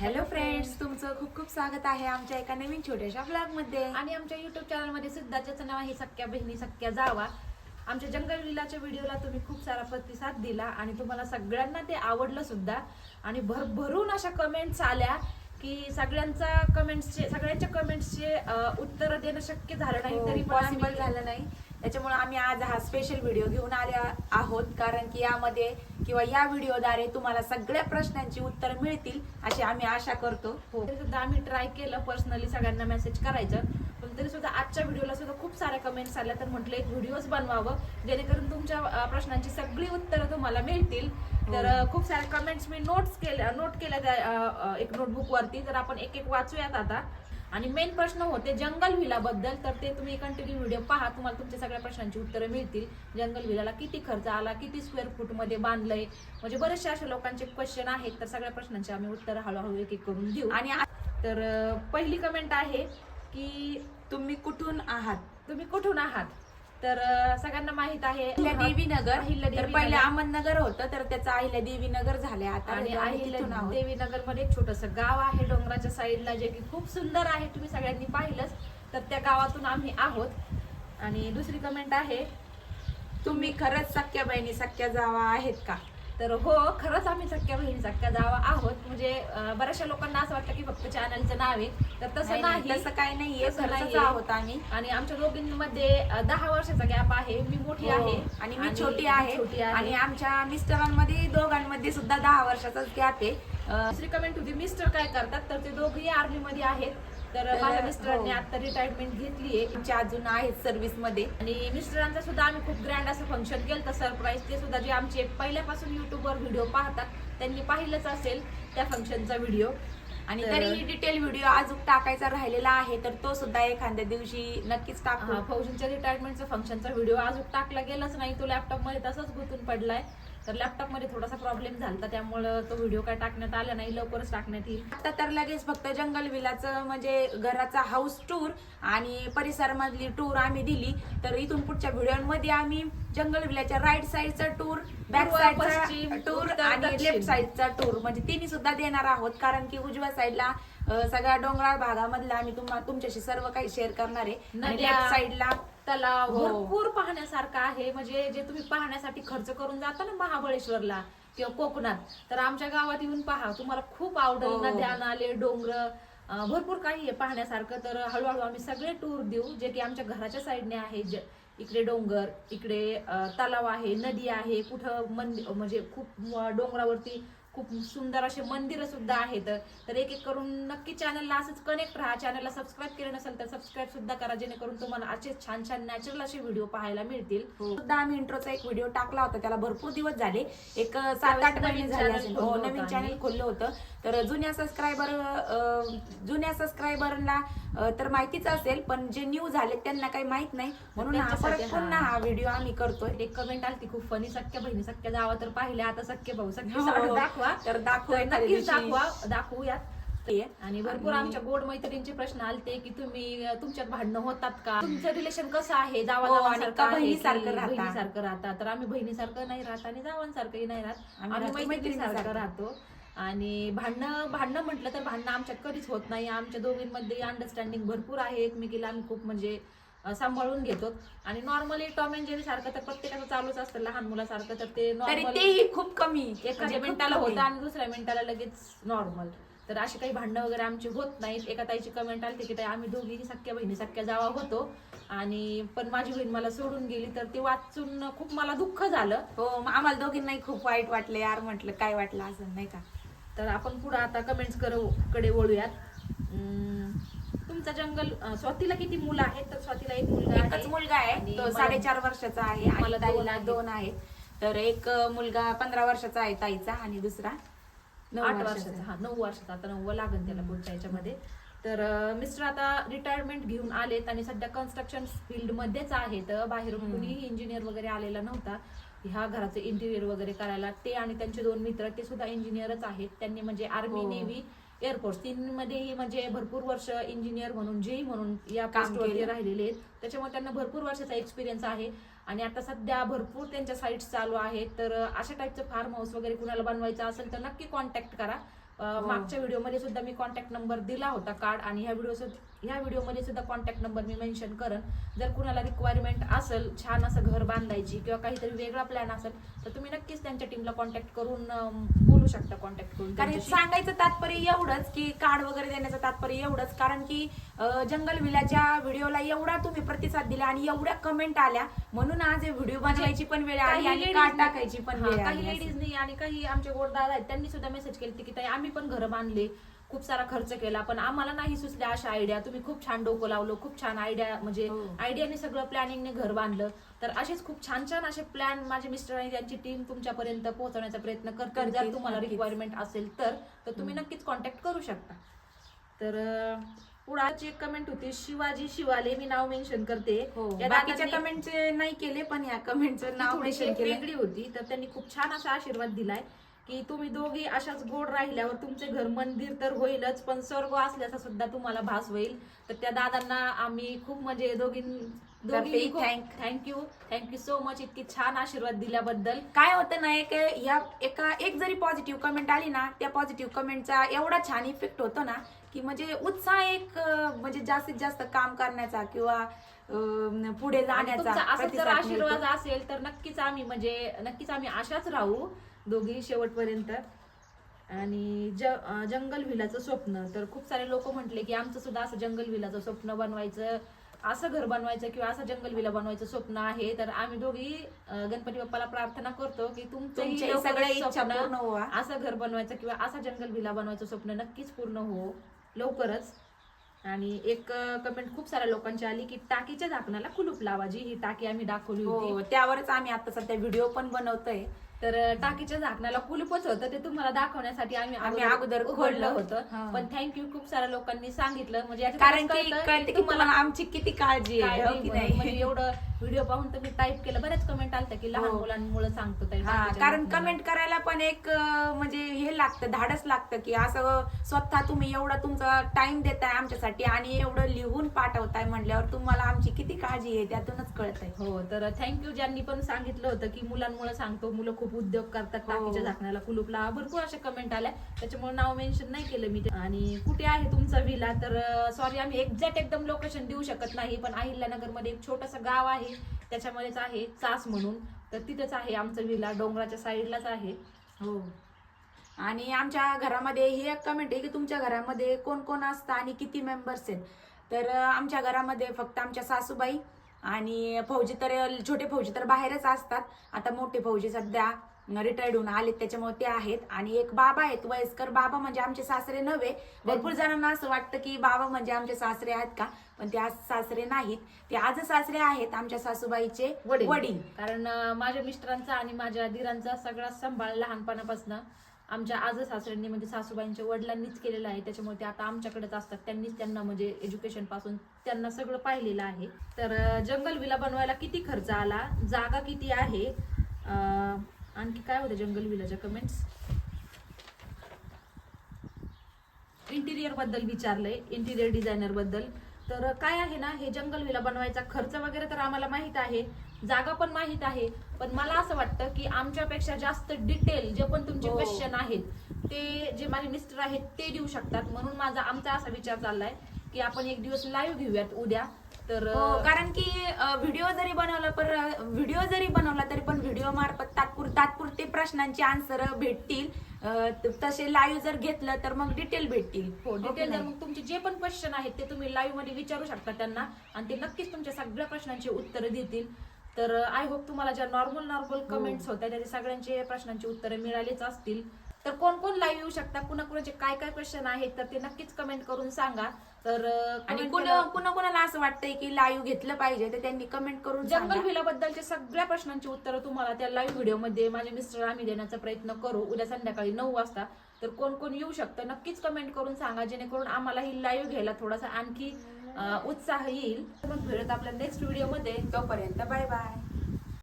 Hello friends तुमचं खूप खूप स्वागत आहे आमच्या एका नवीन छोट्याशा ब्लॉगमध्ये आणि आमच्या युट्यूब चॅनलमध्ये सुद्धा ज्याचं नाव आहे सख्या बहिणी सख्या जावा. आमच्या जंगल विलाच्या व्हिडिओला तुम्ही खूप सारा प्रतिसाद दिला आणि तुम्हाला सगळ्यांना ते आवडलं सुद्धा. आणि भरभरून अशा कमेंट्स आल्या की सगळ्यांचा कमेंट्सचे सगळ्यांच्या कमेंट्सचे उत्तर देणं शक्य झालं नाही तरी पण पॉसिबल झालं नाही. त्याच्यामुळे आम्ही आज हा स्पेशल व्हिडिओ घेऊन आले आहोत कारण की यामध्ये किंवा या व्हिडिओद्वारे तुम्हाला सगळ्या प्रश्नांची उत्तर मिळतील अशी आम्ही आशा करतो. हो. तरी सुद्धा आम्ही ट्राय केलं पर्सनली सगळ्यांना मेसेज करायचं. पण तरी सुद्धा आजच्या व्हिडिओला सुद्धा खूप साऱ्या कमेंट्स आल्या तर म्हटलं एक व्हिडिओच बनवावं जेणेकरून तुमच्या प्रश्नांची सगळी उत्तरं तुम्हाला मिळतील. तर अं, खूप साऱ्या कमेंट्स मी नोट्स केल्या नोट केल्या त्या, एक नोटबुक वरती. तर आपण एक एक वाचूयात आता. आणि मेन प्रश्न होते जंगल व्हिला बद्दल तर ते तुम्ही कंटिन्यू व्हिडिओ पहा तुम्हाला तुमच्या सगळ्या प्रश्नांची उत्तरं मिळतील. जंगल व्हिलाला किती खर्च आला किती स्क्वेअर फूटमध्ये बांधलंय? म्हणजे बरेचसे असे लोकांचे क्वेश्चन आहेत तर सगळ्या प्रश्नांची आम्ही उत्तर हळूहळू एक एक करून देऊ. आणि तर पहिली कमेंट आहे की तुम्ही कुठून आहात? तुम्ही कुठून आहात? तर सगळ्यांना माहीत आहे अहिल्या देवी नगर अहिल्यादेवी तर पहिले नगर. अहमदनगर होतं तर त्याचं अहिल्या देवी नगर झाले आता. आणि आम्ही तिथून आहोत. देवी नगरमध्ये एक छोटस गाव आहे डोंगराच्या साईडला जे की खूप सुंदर आहे. तुम्ही सगळ्यांनी पाहिलंच. तर त्या गावातून आम्ही आहोत. आणि दुसरी कमेंट आहे तुम्ही खरंच सख्या बहिणी सख्या जावा आहेत का? तर हो खरंच आम्ही सख्या बहिणी सख्या जावा आहोत. म्हणजे बऱ्याचशा लोकांना असं वाटतं की फक्त चॅनलचं नाव आहे. तर तसं नाही, नाही तसं काही नाहीये. तसं खरंच नाहीये. आहोत आम्ही. आणि आमच्या दोघींमध्ये दहा वर्षाचा गॅप आहे. मी मोठी हो. आहे. आणि मी छोटी आहे. आणि आमच्या मिस्टरांमध्ये दोघांमध्ये सुद्धा दहा वर्षाचाच गॅप आहे. दुसरी कमेंट होती मिस्टर काय करतात? तर ते दोघेही आर्मी मध्ये आहेत. तर माझ्या मिस्टरांनी हो. आता रिटायरमेंट घेतली आहे आमचे अजून आहेत सर्व्हिसमध्ये. आणि मिस्टरांचा सुद्धा आम्ही खूप ग्रँड असं फंक्शन केलं तर सरप्राईज ते सुद्धा जे आमचे पहिल्यापासून युट्यूबवर व्हिडिओ पाहतात त्यांनी पाहिलंच असेल त्या फंक्शनचा व्हिडिओ आणि तर- तरीही डिटेल व्हिडिओ अजून टाकायचा राहिलेला आहे तर तो सुद्धा एखाद्या दिवशी नक्कीच टाकू. फौजींच्या रिटायरमेंटचा फंक्शनचा व्हिडिओ अजून टाकला गेलाच नाही तो लॅपटॉपमध्ये तसाच गुंतून पडलाय. तर लॅपटॉपमध्ये थोडासा प्रॉब्लेम झाला त्यामुळे तो व्हिडिओ काय टाकण्यात आला नाही लवकरच टाकण्यात येईल. आता तर लगेच फक्त जंगल विलाचं म्हणजे घराचा हाऊस टूर आणि परिसरामधली टूर आम्ही दिली. तर इथून पुढच्या व्हिडिओमध्ये आम्ही जंगल विलाच्या राईट साईडचा टूर बॅक साईडचा टूर आणि. लेफ्ट साईडचा टूर म्हणजे तिन्ही सुद्धा देणार आहोत कारण की उजव्या साईडला सगळ्या डोंगराळ भागामधला आम्ही तुम्हा तुमच्याशी सर्व काही शेअर करणार आहे. लेफ्ट साईडला तलाव. हो. भरपूर पाहण्यासारखं आहे. म्हणजे जे तुम्ही पाहण्यासाठी खर्च करून जाता ना महाबळेश्वरला किंवा कोकणात तर आमच्या गावात येऊन पहा. तुम्हाला खूप आवडेल हो. नद्या नाले डोंगर अं, भरपूर काही आहे पाहण्यासारखं. तर हळूहळू आम्ही सगळे टूर देऊ जे की आमच्या घराच्या साईडने आहे. जे इकडे डोंगर इकडे अं, तलाव आहे नदी आहे. कुठं मंदिर म्हणजे खूप म- डोंगरावरती खूप सुंदर असे मंदिरं सुद्धा आहेत. तर एक एक करून नक्की चॅनलला असंच कनेक्ट राहा. चॅनलला सबस्क्राईब केलं नसेल तर सबस्क्राईब सुद्धा करा जेणेकरून तुम्हाला असे छान छान नॅचरल असे व्हिडिओ पाहायला मिळतील. सुद्धा आम्ही इंट्रोचा एक व्हिडिओ टाकला होता. त्याला भरपूर दिवस झाले. एक सात आठ नवीन महिने झाले असेल. हो नवीन. चॅनल खोललं होतं. तर जुन्या सबस्क्रायबर जुन्या सबस्क्रायबरला तर माहितीच असेल पण जे न्यू झाले त्यांना काही माहीत नाही. म्हणून हा हा. पुन्हा हा. व्हिडिओ आम्ही करतोय. एक कमेंट आली खूप फनी सख्या बहिणी सख्या जावा तर पाहिल्या. आता सख्य भाऊ सख्य हो, हो. दाखवा. तर दाखवू नक्कीच. दाखवा. दाखवूयात. आणि भरपूर आमच्या गोड मैत्रिणींचे प्रश्न आलते की तुम्ही तुमच्यात भांडणं होतात का? तुमचं रिलेशन कसं आहे? हो, बहिणीसारखं राहता? बहिणीसारखं राहता? तर आम्ही बहिणीसारखं नाही राहत आणि जावांसारखंही नाही राहत. आम्ही मैत्रिणीसारखं. राहतो. आणि भांडणं भांडणं म्हटलं तर भांडणं आमच्यात कधीच होत नाही. आमच्या दोघींमध्ये अंडरस्टँडिंग भरपूर आहे. एकमेकीला आम्ही खूप म्हणजे सांभाळून घेतो. आणि नॉर्मली टॉम अँड जेरी सारखं तर प्रत्येकाचं चालूच असतं. लहान मुलासारखं तर ते तरी तेही खूप कमी. एखाद्या म्हणजे खूप मिनिटाला कमी. होतं आणि दुसऱ्या मिनिटाला लगेच नॉर्मल तर अशी काही भांडणं वगैरे आमची होत नाहीत. एका ताईची कमेंट आली की ताई आम्ही दोघीही सख्या बहिणी सख्या जावा होतो. आणि पण माझी बहीण मला सोडून गेली. तर ते वाचून खूप मला दुःख झालं. हो मग आम्हाला दोघींनाही खूप वाईट वाटलं. यार म्हटलं काय वाटलं असं नाही का? तर आपण पुढे आता कमेंट्सकडे वळूयात. अं, तुमचा जंगल स्वातीला किती मुलं आहेत? तर स्वातीला एक मुलगा एकच आहे मुलगा आहे. तो साडेचार वर्षाचा आहे. मला ताईला. दोन आहेत. तर एक मुलगा पंधरा वर्षाचा आहे ताईचा आणि दुसरा आठ वर्षाचा हा नऊ वर्षाचा. आता नऊ लागेल त्याला पुढच्या याच्यामध्ये. तर मिस्टर आता रिटायरमेंट घेऊन आलेत आणि सध्या कन्स्ट्रक्शन फील्ड मध्येच आहेत. बाहेरून. कुणीही इंजिनियर वगैरे आलेला नव्हता. ह्या घराचं इंटिरियर वगैरे करायला ते आणि त्यांचे दोन मित्र ते सुद्धा इंजिनियरच आहेत. त्यांनी म्हणजे आर्मी हो. नेव्ही एअरफोर्स मध्येही म्हणजे भरपूर वर्ष इंजिनियर म्हणून जेई म्हणून या पोस्टवरती. राहिलेले आहेत. त्याच्यामुळे त्यांना भरपूर वर्षाचा एक्सपिरियन्स आहे. आणि आता सध्या भरपूर त्यांच्या साईट्स चालू आहेत. तर अशा टाईपचं फार्म हाऊस वगैरे कुणाला बनवायचं असेल तर नक्की कॉन्टॅक्ट करा. अं, मागच्या व्हिडिओमध्ये सुद्धा मी कॉन्टॅक्ट नंबर दिला होता कार्ड आणि ह्या व्हिडिओ ह्या व्हिडिओमध्ये सुद्धा कॉन्टॅक्ट नंबर मी मेन्शन करेन. जर कुणाला रिक्वायरमेंट असेल छान असं घर बांधायची किंवा काहीतरी वेगळा प्लॅन असेल तर तुम्ही नक्कीच त्यांच्या टीमला कॉन्टॅक्ट करून बोलू शकता कॉन्टॅक्ट करून कारण. सांगायचं तात्पर्य एवढंच की कार्ड वगैरे देण्याचं तात्पर्य एवढंच. कारण की जंगल विलाच्या व्हिडिओला एवढा तुम्ही प्रतिसाद दिला आणि एवढ्या कमेंट आल्या. म्हणून आज व्हिडिओ बनवायची पण वेळ आली काही आणि कार्ड टाकायची पण वेळ काही असं. लेडीजनी आणि काही आमचे गोड दादा आहेत त्यांनी सुद्धा मेसेज केली की ताई आम्ही पण घरं बांधले. खूप सारा खर्च केला पण आम्हाला नाही सुचल्या अशा आयडिया तुम्ही खूप छान डोकं लावलं खूप छान आयडिया म्हणजे हो. आयडियाने सगळं प्लॅनिंगने घर बांधलं. तर असेच खूप छान छान असे प्लॅन माझे मिस्टर आणि त्यांची टीम तुमच्यापर्यंत पोहोचवण्याचा प्रयत्न करतील, जर तुम्हाला. रिक्वायरमेंट असेल तर तर तुम्ही नक्कीच कॉन्टॅक्ट करू शकता. तर पुढाची एक कमेंट होती शिवाजी शिवाले मी नाव मेन्शन करते. हो. बाकीच्या कमेंटचे नाही केले पण या कमेंटचं नाव मेन्शन केलं. वेगळी होती तर त्यांनी खूप छान असा आशीर्वाद दिलाय. की तुम्ही दोघी अशाच गोड राहिल्यावर तुमचे घर मंदिर तर होईलच पण स्वर्ग असल्याचा सुद्धा तुम्हाला भास होईल. तर त्या दादांना आम्ही खूप म्हणजे दोघी थँक्यू थँक्यू सो मच इतकी छान आशीर्वाद दिल्याबद्दल. काय होतं ना एक या एका एक जरी पॉझिटिव्ह कमेंट आली ना त्या पॉझिटिव्ह कमेंटचा एवढा छान इफेक्ट होतो ना की म्हणजे उत्साह एक म्हणजे जास्तीत जास्त काम करण्याचा किंवा पुढे जाण्याचा असाच जर आशीर्वाद. असेल तर नक्कीच आम्ही म्हणजे नक्कीच आम्ही अशाच राहू. दोघी शेवटपर्यंत. आणि ज जंगल विलाचं स्वप्न. तर खूप सारे लोक म्हटले की आमचं सुद्धा असं जंगल विलाचं स्वप्न बनवायचं असं घर बनवायचं किंवा असं जंगल विला बनवायचं स्वप्न आहे. तर आम्ही दोघी गणपती बाप्पाला प्रार्थना करतो की सगळ्या इच्छा व्हावा. असं घर बनवायचं किंवा असं जंगल विला बनवायचं स्वप्न नक्कीच पूर्ण हो. लवकरच. आणि एक कमेंट खूप साऱ्या लोकांची आली की टाकीच्या झाकणाला कुलूप लावा. जी ही टाकी आम्ही दाखवली होती. हो त्यावरच आम्ही आता सध्या व्हिडिओ पण बनवतोय. तर टाकीच्या झाकणाला कुलूपच होतं ते तुम्हाला दाखवण्यासाठी आम्ही आम्ही अगोदर उघडलं खोडलं. होतं. पण थँक्यू खूप साऱ्या लोकांनी सांगितलं म्हणजे कारण की तुम्हाला आमची किती काळजी आहे हो. म्हणजे नाही एवढं व्हिडिओ पाहून तर मी टाईप केलं बऱ्याच कमेंट आलत्या की लहान हो. मुलांमुळे सांगतो ताई हा कारण. कमेंट करायला पण एक अं, म्हणजे हे लागतं धाडस लागतं की असं स्वतः तुम्ही एवढा तुमचा टाइम देताय आमच्यासाठी आणि एवढं लिहून पाठवताय म्हटल्यावर तुम्हाला आमची किती काळजी आहे त्यातूनच कळत आहे हो तर थँक्यू ज्यांनी पण सांगितलं होतं की मुलांमुळे सांगतो मुलं खूप उद्योग करतात हो. टाकीच्या झाकणाला कुलूपला भरपूर अशा कमेंट आल्या त्याच्यामुळे नाव मेन्शन नाही केलं मी ते. आणि कुठे आहे तुमचा विला तर सॉरी आम्ही एक्झॅक्ट एकदम लोकेशन देऊ शकत नाही पण अहिल्यानगरमध्ये एक छोटस गाव आहे त्याच्यामध्येच आहे चास म्हणून. तर तिथेच आहे आमचं विला डोंगराच्या साईडलाच आहे. हो. आणि आमच्या घरामध्ये ही एक कमेंट आहे की तुमच्या घरामध्ये कोण कोण असतं आणि किती मेंबर्स आहेत? तर आमच्या घरामध्ये फक्त आमच्या सासूबाई आणि फौजी तर छोटे फौजी तर बाहेरच असतात. आता मोठे फौजी सध्या रिटायर्ड होऊन आलेत त्याच्यामुळे ते आहेत. आणि एक बाबा आहेत वयस्कर बाबा म्हणजे आमचे सासरे नव्हे. भरपूर जणांना असं वाटतं की बाबा म्हणजे आमचे सासरे आहेत का? पण ते आज सासरे नाहीत. ते आज सासरे आहेत आमच्या सासूबाईचे वडील. कारण माझ्या मिस्टरांचा आणि माझ्या दिरांचा सगळा सांभाळ लहानपणापासून आमच्या आज सासऱ्यांनी म्हणजे सासूबाईंच्या वडिलांनीच केलेला आहे. त्याच्यामुळे ते आता आमच्याकडेच असतात. त्यांनीच त्यांना म्हणजे एज्युकेशनपासून त्यांना सगळं पाहिलेलं आहे. तर जंगल विला बनवायला किती खर्च आला? जागा किती आहे? आणखी काय होतं जंगल विलाच्या कमेंट्स इंटिरियरबद्दल विचारलंय इंटिरियर डिझायनरबद्दल. तर काय आहे ना हे जंगल विला बनवायचा खर्च वगैरे तर आम्हाला माहीत आहे जागा पण माहीत आहे पण मला असं वाटतं की आमच्यापेक्षा जास्त डिटेल जे पण तुमचे हो. क्वेश्चन आहेत ते जे माझे मिस्टर आहेत ते देऊ शकतात. म्हणून माझा आमचा असा विचार चाललाय की आपण एक दिवस लाईव्ह घेऊयात उद्या. तर हो कारण की व्हिडिओ जरी बनवला पर व्हिडिओ जरी बनवला तरी पण व्हिडिओ मार्फत तात्पुर तात्पुरते प्रश्नांची आन्सर भेटतील. अं, तसे लाईव्ह जर घेतलं तर मग डिटेल भेटतील. हो हो की डिटेल नाही? मग तुमचे जे पण क्वेश्चन आहेत ते तुम्ही लाईव्हमध्ये विचारू शकता त्यांना आणि ते नक्कीच तुमच्या सगळ्या प्रश्नांची उत्तरं देतील. तर आय होप तुम्हाला ज्या नॉर्मल नॉर्मल कमेंट्स होत्या त्याचे सगळ्यांचे प्रश्नांची उत्तरं मिळालीच असतील. तर कोण कोण लाईव्ह येऊ शकता? कुणा कुणाचे काय काय क्वेश्चन आहेत? तर ते नक्कीच कमेंट करून सांगा. तर आणि कुणा कुणाला असं वाटतंय की लाईव्ह घेतलं पाहिजे तर त्यांनी कमेंट करून जंगल सांगा. व्हिला बद्दलच्या सगळ्या प्रश्नांची उत्तरं तुम्हाला त्या लाईव्ह व्हिडिओमध्ये माझे मिस्टर आम्ही देण्याचा प्रयत्न करू. उद्या संध्याकाळी नऊ वाजता. तर कोण कोण येऊ शकतं नक्कीच कमेंट करून सांगा जेणेकरून आम्हाला ही लाईव्ह घ्यायला थोडासा आणखी उत्साह येईल. मग भेटत आपल्या नेक्स्ट व्हिडिओमध्ये तोपर्यंत बाय बाय